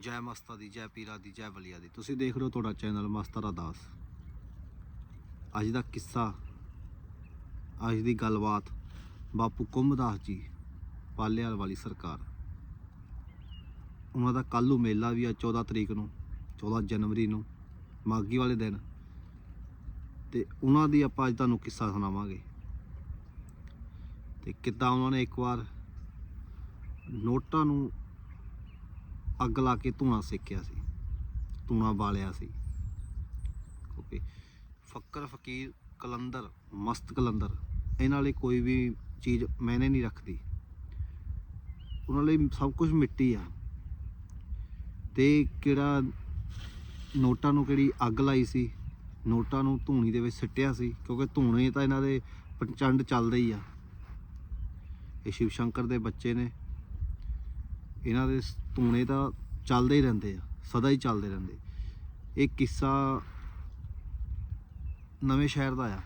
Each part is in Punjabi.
ਜੈ ਮਸਤਾ ਦੀ, ਜੈ ਪੀਰਾ ਦੀ, ਜੈ ਬਲੀਆ ਦੀ। ਤੁਸੀਂ ਦੇਖ ਰਹੇ ਹੋ ਤੁਹਾਡਾ ਚੈਨਲ ਮਸਤਾ ਦਾ ਦਾਸ। ਅੱਜ ਦਾ ਕਿੱਸਾ, ਅੱਜ ਦੀ ਗੱਲਬਾਤ ਬਾਪੂ ਕੁੰਭਦਾਸ ਜੀ ਪਾਲੇਵਾਲ ਵਾਲੀ ਸਰਕਾਰ। ਉਹਨਾਂ ਦਾ ਕੱਲ੍ਹ ਮੇਲਾ ਵੀ ਆ 14 ਤਰੀਕ ਨੂੰ 14 ਜਨਵਰੀ ਨੂੰ ਮਾਗੀ ਵਾਲੇ ਦਿਨ। ਤੇ ਉਹਨਾਂ ਦੀ ਆਪਾਂ ਅੱਜ ਤੁਹਾਨੂੰ ਕਿੱਸਾ ਸੁਣਾਵਾਂਗੇ। ਤੇ ਕਿੱਦਾਂ ਉਹਨਾਂ ਨੇ ਇੱਕ ਵਾਰ ਨੋਟਾਂ ਨੂੰ ਅੱਗ ਲਾ ਕੇ ਧੂਣਾ ਸੇਕਿਆ ਸੀ। ਧੂਣਾ ਬਾਲਿਆ ਸੀ। ਓਕੇ। ਫੱਕਰ ਫਕੀਰ ਕਲੰਦਰ, ਮਸਤ ਕਲੰਦਰ। ਇਹਨਾਂ ਲਈ ਕੋਈ ਵੀ ਚੀਜ਼ ਮੈਨੇ ਨਹੀਂ ਰੱਖਦੀ। ਉਹਨਾਂ ਲਈ ਸਭ ਕੁਝ ਮਿੱਟੀ ਆ। ਤੇ ਕਿਹੜਾ ਨੋਟਾਂ ਨੂੰ ਕਿਹੜੀ ਅੱਗ ਲਾਈ ਸੀ? ਨੋਟਾਂ ਨੂੰ ਧੂਣੀ ਦੇ ਵਿੱਚ ਸਿੱਟਿਆ ਸੀ। ਕਿਉਂਕਿ ਧੂਣੇ ਤਾਂ ਇਹਨਾਂ ਦੇ ਪ੍ਰਚੰਡ ਚੱਲਦੇ ਹੀ ਆ। ਇਹ ਸ਼ਿਵ ਸ਼ੰਕਰ ਦੇ ਬੱਚੇ ਨੇ। ਇਹਨਾਂ ਦੇ ਧੂਣੇ ਤਾਂ ਚੱਲਦੇ ਹੀ ਰਹਿੰਦੇ ਆ, ਸਦਾ ਹੀ ਚੱਲਦੇ ਰਹਿੰਦੇ। ਇਹ ਕਿੱਸਾ ਨਵੇਂ ਸ਼ਹਿਰ ਦਾ ਆ।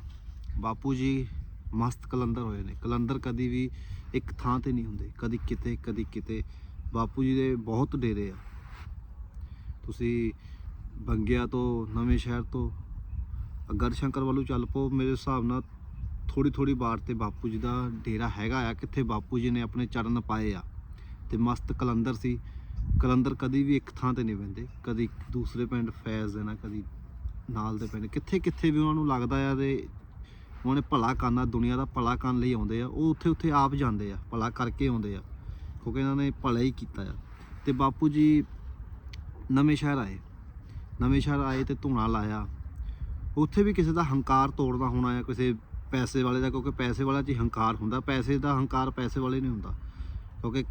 ਬਾਪੂ ਜੀ ਮਸਤ ਕਲੰਦਰ ਹੋਏ ਨੇ। ਕਲੰਦਰ ਕਦੀ ਵੀ ਇੱਕ ਥਾਂ ਤੇ ਨਹੀਂ ਹੁੰਦੇ, ਕਦੀ ਕਿਤੇ ਕਦੀ ਕਿਤੇ। ਬਾਪੂ ਜੀ ਦੇ ਬਹੁਤ ਡੇਰੇ ਆ। ਤੁਸੀਂ ਬੰਗਿਆ ਤੋਂ, ਨਵੇਂ ਸ਼ਹਿਰ ਤੋਂ, ਅਗਰ ਸ਼ੰਕਰ ਵੱਲੋਂ ਚੱਲ ਪਓ, ਮੇਰੇ ਹਿਸਾਬ ਨਾਲ ਥੋੜੀ ਥੋੜੀ ਬਾੜ ਤੇ ਬਾਪੂ ਜੀ ਦਾ ਡੇਰਾ ਹੈਗਾ ਆ, ਕਿੱਥੇ ਬਾਪੂ ਜੀ ਨੇ ਆਪਣੇ ਚਰਨ ਪਾਏ ਆ। ਤੇ ਮਸਤ ਕਲੰਦਰ ਸੀ। ਕਲੰਦਰ ਕਦੀ ਵੀ ਇੱਕ ਥਾਂ ਤੇ ਨਹੀਂ ਬਹਿੰਦੇ ਕਦੀ ਦੂਸਰੇ ਪਿੰਡ ਫੈਜ਼ ਦੇਣਾ ਕਦੀ ਨਾਲ ਦੇ ਪਿੰਡ। ਕਿੱਥੇ ਕਿੱਥੇ ਵੀ ਉਹਨਾਂ ਨੂੰ ਲੱਗਦਾ ਆ ਤੇ ਉਹਨਾਂ ਨੇ ਭਲਾ ਕਰਨਾ, ਦੁਨੀਆ ਦਾ ਭਲਾ ਕਰਨ ਲਈ ਆਉਂਦੇ ਆ। ਉਹ ਉੱਥੇ ਉੱਥੇ ਆਪ ਜਾਂਦੇ ਆ, ਭਲਾ ਕਰਕੇ ਆਉਂਦੇ ਆ। ਕਿਉਂਕਿ ਇਹਨਾਂ ਨੇ ਭਲਾ ਹੀ ਕੀਤਾ ਆ। ਤੇ ਬਾਪੂ ਜੀ ਨਵੇਂ ਸ਼ਹਿਰ ਆਏ। ਨਵੇਂ ਸ਼ਹਿਰ ਆਏ ਤੇ ਧੂਣਾ ਲਾਇਆ। ਉੱਥੇ ਵੀ ਕਿਸੇ ਦਾ ਹੰਕਾਰ ਤੋੜਨਾ ਹੋਣਾ ਆ ਕਿਸੇ ਪੈਸੇ ਵਾਲੇ ਦਾ, ਕਿਉਂਕਿ ਪੈਸੇ ਵਾਲਾ 'ਚ ਹੀ ਹੰਕਾਰ ਹੁੰਦਾ। ਪੈਸੇ ਦਾ ਹੰਕਾਰ ਪੈਸੇ ਵਾਲੇ ਨਹੀਂ ਹੁੰਦਾ। ਕਿਉਂਕਿ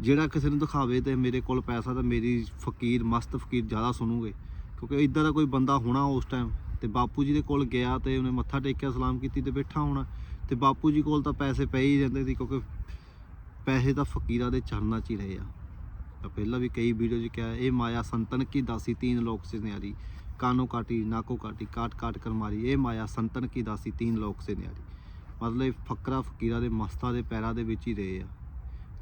ਜਿਹੜਾ ਕਿਸੇ ਨੂੰ ਦਿਖਾਵੇ ਤੇ ਮੇਰੇ ਕੋਲ ਪੈਸਾ ਤਾਂ ਮੇਰੀ ਫਕੀਰ, ਮਸਤ ਫਕੀਰ ਜ਼ਿਆਦਾ ਸੁਣੂਗੇ। ਕਿਉਂਕਿ ਇਦਾਂ ਦਾ ਕੋਈ ਬੰਦਾ ਹੋਣਾ ਉਸ ਟਾਈਮ ਤੇ ਬਾਪੂ ਜੀ ਦੇ ਕੋਲ ਗਿਆ ਤੇ ਉਹਨੇ ਮੱਥਾ ਟੇਕਿਆ, ਸਲਾਮ ਕੀਤੀ ਤੇ ਬੈਠਾ ਹੋਣਾ। ਤੇ ਬਾਪੂ ਜੀ ਕੋਲ ਤਾਂ ਪੈਸੇ ਪਏ ਹੀ ਜਾਂਦੇ ਸੀ ਕਿਉਂਕਿ ਪੈਸੇ ਤਾਂ ਫਕੀਰਾਂ ਦੇ ਚਰਨਾਂ 'ਚ ਹੀ ਰਹੇ ਆ। ਤਾਂ ਪਹਿਲਾਂ ਵੀ ਕਈ ਵੀਡੀਓ 'ਚ ਕਿਹਾ, ਇਹ ਮਾਇਆ ਸੰਤਨ ਕੀ ਦਾਸੀ, ਤੀਨ ਲੋਕ ਸੇ ਨਿਆਰੀ। ਕਾਨੋ ਕਾਟੀ, ਨਾਕੋ ਕਾਟੀ, ਕਾਟ ਕਾਟ ਕਰ ਮਾਰੀ। ਇਹ ਮਾਇਆ ਸੰਤਨ ਕੀ ਦਾਸੀ, ਤੀਨ ਲੋਕ ਸੇ ਨਿਆਰੀ। ਮਤਲਬ ਇਹ ਫਕਰਾ, ਫਕੀਰਾਂ ਦੇ ਮਸਤਾ ਦੇ ਪੈਰਾਂ ਦੇ ਵਿੱਚ ਹੀ ਰਹੇ ਆ।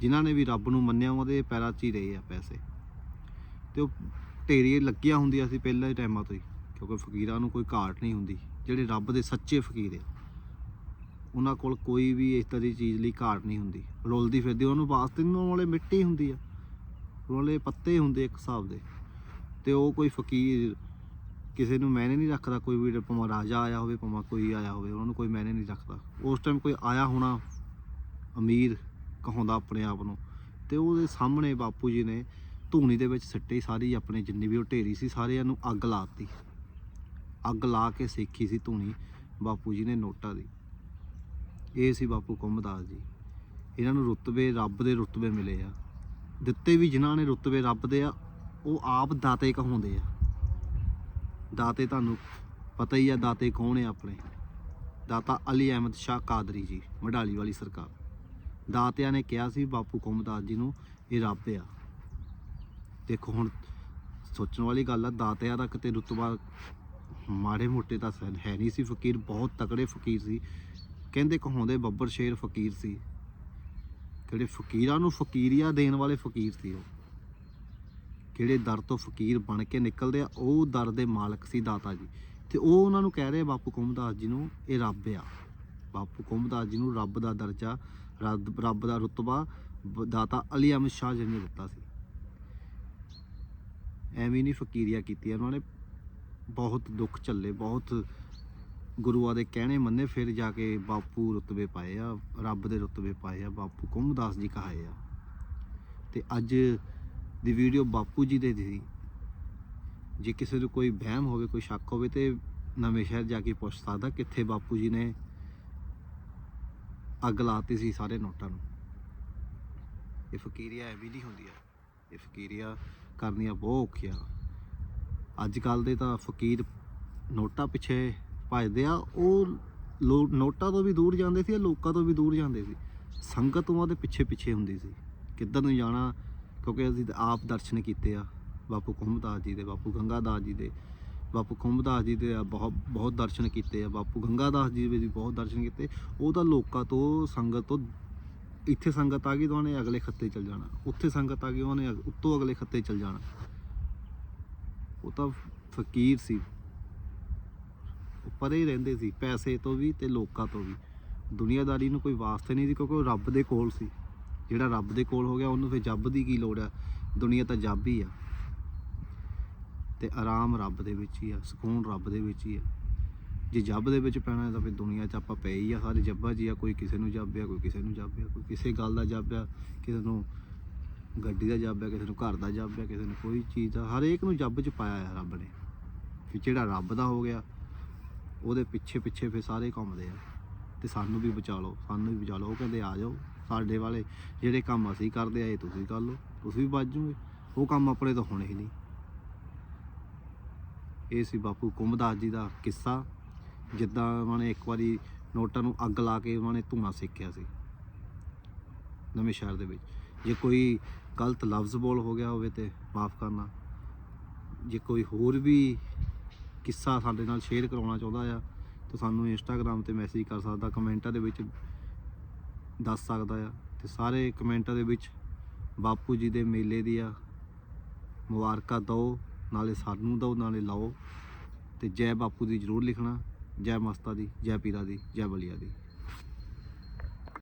ਜਿਨ੍ਹਾਂ ਨੇ ਵੀ ਰੱਬ ਨੂੰ ਮੰਨਿਆ ਉਹਦੇ ਪੈਰਾਂ 'ਚ ਹੀ ਰਹੇ ਆ ਪੈਸੇ। ਤੇ ਉਹ ਢੇਰੀ ਲੱਗੀਆਂ ਹੁੰਦੀਆਂ ਸੀ ਪਹਿਲਾਂ ਦੇ ਟਾਈਮਾਂ ਤੋਂ ਹੀ, ਕਿਉਂਕਿ ਫਕੀਰਾਂ ਨੂੰ ਕੋਈ ਘਾਟ ਨਹੀਂ ਹੁੰਦੀ, ਜਿਹੜੇ ਰੱਬ ਦੇ ਸੱਚੇ ਫਕੀਰ ਆ। ਉਹਨਾਂ ਕੋਲ ਕੋਈ ਵੀ ਇਸ ਤਰ੍ਹਾਂ ਦੀ ਚੀਜ਼ ਲਈ ਘਾਟ ਨਹੀਂ ਹੁੰਦੀ। ਰੁਲਦੀ ਫਿਰਦੀ, ਉਹਨੂੰ ਵਾਸਤੇ ਨੂੰ ਵਾਲੇ ਮਿੱਟੀ ਹੁੰਦੀ ਆ, ਰੋਲੇ ਪੱਤੇ ਹੁੰਦੇ ਇੱਕ ਹਿਸਾਬ ਦੇ। ਤੇ ਉਹ ਕੋਈ ਫਕੀਰ ਕਿਸੇ ਨੂੰ ਮੈਨੇ ਨਹੀਂ ਰੱਖਦਾ, ਕੋਈ ਵੀ ਭਾਵੇਂ ਰਾਜਾ ਆਇਆ ਹੋਵੇ, ਭਾਵੇਂ ਕੋਈ ਆਇਆ ਹੋਵੇ, ਉਹਨਾਂ ਨੂੰ ਕੋਈ ਮੈਨੇ ਨਹੀਂ ਰੱਖਦਾ। ਉਸ ਟਾਈਮ ਕੋਈ ਆਇਆ ਹੋਣਾ ਅਮੀਰ ਕਹਾਉਂਦਾ ਆਪਣੇ ਆਪ ਨੂੰ। ਤੇ ਉਹਦੇ ਸਾਹਮਣੇ ਬਾਪੂ ਜੀ ਨੇ ਧੂਣੀ ਦੇ ਵਿੱਚ ਸਿੱਟੇ ਸਾਰੀ, ਆਪਣੇ ਜਿੰਨੀ ਵੀ ਉਹ ਢੇਰੀ ਸੀ ਸਾਰਿਆਂ ਨੂੰ ਅੱਗ ਲਾਤੀ ਅੱਗ ਲਾ ਕੇ ਸੇਖੀ ਸੀ ਧੂਣੀ, ਬਾਪੂ ਜੀ ਨੇ ਨੋਟਾਂ ਦੀ। ਇਹ ਸੀ ਬਾਪੂ ਕੁੰਭਦਾਸ ਜੀ। ਇਹਨਾਂ ਨੂੰ ਰੁਤਬੇ ਰੱਬ ਦੇ ਰੁਤਬੇ ਮਿਲੇ ਆ। ਦਿੱਤੇ ਵੀ ਜਿਨ੍ਹਾਂ ਨੇ ਰੁਤਬੇ ਰੱਬ ਦੇ ਆ, ਉਹ ਆਪ ਦਾਤੇ ਕਹਾਉਂਦੇ ਆ। ਦਾਤੇ ਤੁਹਾਨੂੰ ਪਤਾ ਹੀ ਆ ਦਾਤੇ ਕੌਣ ਆ ਆਪਣੇ। ਦਾਤਾ ਅਲੀ ਅਹਿਮਦ ਸ਼ਾਹ ਕਾਦਰੀ ਜੀ, ਮਡਾਲੀ ਵਾਲੀ ਸਰਕਾਰ। ਦਾਤਿਆਂ ਨੇ ਕਿਹਾ ਸੀ, ਬਾਪੂ ਕੌਮਦਾਸ ਜੀ ਨੂੰ, ਇਹ ਰੱਬ ਆ। ਦੇਖੋ ਹੁਣ, ਸੋਚਣ ਵਾਲੀ ਗੱਲ ਆ, ਦਾਤਿਆਂ ਦਾ ਕਿਤੇ ਰੁਤਬਾ ਮਾੜੇ ਮੋਟੇ ਤਾਂ ਹੈ ਨਹੀਂ ਸੀ। ਫਕੀਰ ਬਹੁਤ ਤਕੜੇ ਫਕੀਰ ਸੀ। ਕਹਿੰਦੇ ਕਹਾਉਂਦੇ ਬੱਬਰ ਸ਼ੇਰ ਫਕੀਰ ਸੀ। ਕਿਹੜੇ ਫਕੀਰਾਂ ਨੂੰ ਫਕੀਰੀਆ ਦੇਣ ਵਾਲੇ ਫਕੀਰ ਸੀ ਉਹ। ਕਿਹੜੇ ਦਰ ਤੋਂ ਫਕੀਰ ਬਣ ਕੇ ਨਿਕਲਦੇ ਆ, ਉਹ ਦਰ ਦੇ ਮਾਲਕ ਸੀ ਦਾਤਾ ਜੀ। ਤੇ ਉਹ ਉਹਨਾਂ ਨੂੰ ਕਹਿ ਰਹੇ ਬਾਪੂ ਕੁੰਭਦਾਸ ਜੀ ਨੂੰ, ਇਹ ਰੱਬ ਆ। ਬਾਪੂ ਕੁੰਭਦਾਸ ਜੀ ਨੂੰ ਰੱਬ ਦਾ ਦਰਜਾ ਰੱਬ ਰੱਬ ਦਾ ਰੁਤਬਾ ਬ- ਦਾਤਾ ਅਲੀ ਅਹਿਮਦ ਸ਼ਾਹ ਜੀ ਨੇ ਦਿੱਤਾ ਸੀ। ਐਵੇਂ ਨਹੀਂ ਫਕੀਰੀਆ ਕੀਤੀ ਉਹਨਾਂ ਨੇ ਬਹੁਤ ਦੁੱਖ ਝੱਲੇ, ਬਹੁਤ ਗੁਰੂਆਂ ਦੇ ਕਹਿਣੇ ਮੰਨੇ, ਫਿਰ ਜਾ ਕੇ ਬਾਪੂ ਰੁਤਬੇ ਪਾਏ ਆ, ਰੱਬ ਦੇ ਰੁਤਬੇ ਪਾਏ ਆ, ਬਾਪੂ ਕੁੰਭਦਾਸ ਜੀ ਕਹਾਏ ਆ। ਤੇ ਅੱਜ ਦੀ ਵੀਡੀਓ ਬਾਪੂ ਜੀ ਦੇ ਦੀ। ਜੇ ਕਿਸੇ ਨੂੰ ਕੋਈ ਵਹਿਮ ਹੋਵੇ, ਕੋਈ ਸ਼ੱਕ ਹੋਵੇ, ਤੇ ਨਵੇਂ ਸ਼ਹਿਰ ਜਾ ਕੇ ਪੁੱਛ ਸਕਦਾ ਕਿੱਥੇ ਬਾਪੂ ਜੀ ਨੇ ਅੱਗ ਲਾਤੀ ਸੀ ਸਾਰੇ ਨੋਟਾਂ ਨੂੰ। ਇਹ ਫਕੀਰੀਆ ਐਵੇਂ ਨਹੀਂ ਆ। ਇਹ ਫਕੀਰੀਆ ਕਰਨੀਆਂ ਬਹੁਤ ਔਖੀਆਂ। ਅੱਜ ਕੱਲ ਦੇ ਤਾਂ ਫਕੀਰ ਨੋਟਾਂ ਪਿੱਛੇ ਭਜਦੇ ਆ। ਉਹ ਲੋ, ਨੋਟਾਂ ਤੋਂ ਵੀ ਦੂਰ ਜਾਂਦੇ ਸੀ ਲੋਕਾਂ ਤੋਂ ਵੀ ਦੂਰ ਜਾਂਦੇ ਸੀ। ਸੰਗਤ ਉਹਨਾਂ ਦੇ ਪਿੱਛੇ ਪਿੱਛੇ ਹੁੰਦੀ ਸੀ। ਕਿੱਧਰ ਨੂੰ ਜਾਣਾ? ਕਿਉਂਕਿ ਅਸੀਂ ਆਪ ਦਰਸ਼ਨ ਕੀਤੇ ਆ। ਬਾਪੂ ਕੁੰਭਦਾਸ ਜੀ ਦੇ, ਬਾਪੂ ਗੰਗਾਦਾਸ ਜੀ ਦੇ। ਬਾਪੂ ਕੁੰਭਦਾਸ ਜੀ ਦੇ ਬਹੁਤ ਬਹੁਤ ਦਰਸ਼ਨ ਕੀਤੇ ਆ, ਬਾਪੂ ਗੰਗਾਦਾਸ ਜੀ ਦੇ ਵੀ ਬਹੁਤ ਦਰਸ਼ਨ ਕੀਤੇ। ਉਹ ਤਾਂ ਲੋਕਾਂ ਤੋਂ ਸੰਗਤ ਤੋਂ, ਇੱਥੇ ਸੰਗਤ ਆ ਗਈ ਤਾਂ ਉਹਨੇ ਅਗਲੇ ਖੱਤੇ ਚਲ ਜਾਣਾ। ਉੱਥੇ ਸੰਗਤ ਆ ਗਈ, ਉਹਨੇ ਉੱਤੋਂ ਅਗਲੇ ਖੱਤੇ ਚਲ ਜਾਣਾ। ਉਹ ਤਾਂ ਫਕੀਰ ਸੀ। ਉਹ ਪਰੇ ਰਹਿੰਦੇ ਸੀ, ਪੈਸੇ ਤੋਂ ਵੀ ਤੇ ਲੋਕਾਂ ਤੋਂ ਵੀ। ਦੁਨੀਆਦਾਰੀ ਨੂੰ ਕੋਈ ਵਾਸਤੇ ਨਹੀਂ ਸੀ, ਕਿਉਂਕਿ ਉਹ ਰੱਬ ਦੇ ਕੋਲ ਸੀ। ਜਿਹੜਾ ਰੱਬ ਦੇ ਕੋਲ ਹੋ ਗਿਆ, ਉਹਨੂੰ ਫਿਰ ਜੱਬ ਦੀ ਕੀ ਲੋੜ ਆ? ਦੁਨੀਆ ਤਾਂ ਜੱਬ ਹੀ ਆ। ਤੇ ਆਰਾਮ ਰੱਬ ਦੇ ਵਿੱਚ ਹੀ ਆ, ਸਕੂਨ ਰੱਬ ਦੇ ਵਿੱਚ ਹੀ ਆ। ਜੇ ਜੱਬ ਦੇ ਵਿੱਚ ਪੈਣਾ ਤਾਂ ਫਿਰ ਦੁਨੀਆ 'ਚ ਆਪਾਂ ਪਏ ਹੀ ਆ ਸਾਰੇ ਜੱਬਾ 'ਚ ਆ ਕੋਈ ਕਿਸੇ ਨੂੰ ਜੱਬਿਆ ਕੋਈ ਕਿਸੇ ਨੂੰ ਜੱਬਿਆ ਕੋਈ ਕਿਸੇ ਗੱਲ ਦਾ ਜੱਬਿਆ ਕਿਸੇ ਨੂੰ ਗੱਡੀ ਦਾ ਜੱਬ ਹੈ ਕਿਸੇ ਨੂੰ ਘਰ ਦਾ ਜੱਬਿਆ ਕਿਸੇ ਨੂੰ ਕੋਈ ਚੀਜ਼ ਦਾ, ਹਰੇਕ ਨੂੰ ਜੱਬ 'ਚ ਪਾਇਆ ਆ ਰੱਬ ਨੇ। ਫਿਰ ਜਿਹੜਾ ਰੱਬ ਦਾ ਹੋ ਗਿਆ, ਉਹਦੇ ਪਿੱਛੇ ਪਿੱਛੇ ਫਿਰ ਸਾਰੇ ਘੁੰਮਦੇ ਆ। ਤੇ ਸਾਨੂੰ ਵੀ ਬਚਾ ਲਓ, ਸਾਨੂੰ ਵੀ ਬਚਾ ਲਓ। ਉਹ ਕਹਿੰਦੇ, ਆ ਜਾਓ, ਸਾਡੇ ਵਾਲੇ ਜਿਹੜੇ ਕੰਮ ਅਸੀਂ ਕਰਦੇ ਆ, ਇਹ ਤੁਸੀਂ ਕਰ ਲਓ, ਤੁਸੀਂ ਵੀ ਬਚ ਜਾਓਗੇ ਉਹ ਕੰਮ ਆਪਣੇ ਤੋਂ ਹੋਣੇ ਹੀ ਨਹੀਂ। ਇਹ ਸੀ ਬਾਪੂ ਕੁੰਭਦਾਸ ਜੀ ਦਾ ਕਿੱਸਾ, ਜਿੱਦਾਂ ਉਹਨਾਂ ਨੇ ਇੱਕ ਵਾਰੀ ਨੋਟਾਂ ਨੂੰ ਅੱਗ ਲਾ ਕੇ ਉਹਨਾਂ ਨੇ ਧੂਆਂ ਸੇਕਿਆ ਸੀ ਨਵੇਂ ਸ਼ਹਿਰ ਦੇ ਵਿੱਚ। ਜੇ ਕੋਈ ਗਲਤ ਲਫ਼ਜ਼ ਬੋਲ ਹੋ ਗਿਆ ਹੋਵੇ ਤੇ ਮਾਫ ਕਰਨਾ। ਜੇ ਕੋਈ ਹੋਰ ਵੀ ਕਿੱਸਾ ਸਾਡੇ ਨਾਲ ਸ਼ੇਅਰ ਕਰਾਉਣਾ ਚਾਹੁੰਦਾ ਆ, ਤਾਂ ਸਾਨੂੰ ਇੰਸਟਾਗ੍ਰam ਤੇ ਮੈਸੇਜ ਕਰ ਸਕਦਾ, ਕਮੈਂਟਾਂ ਦੇ ਵਿੱਚ ਦੱਸ ਸਕਦਾ ਆ। ਤੇ ਸਾਰੇ ਕਮੈਂਟਾਂ ਦੇ ਵਿੱਚ ਬਾਪੂ ਜੀ ਦੇ ਮੇਲੇ ਦੀਆਂ ਮੁਬਾਰਕਾਂ ਦਿਓ। ਨਾਲੇ ਸਾਨੂੰ ਦਿਓ, ਨਾਲੇ ਲਾਓ। ਤੇ ਜੈ ਬਾਪੂ ਦੀ ਜ਼ਰੂਰ ਲਿਖਣਾ, ਜੈ ਮਸਤਾ ਦੀ, ਜੈ ਪੀਰਾ ਦੀ, ਜੈ ਬਲੀਆ ਦੀ।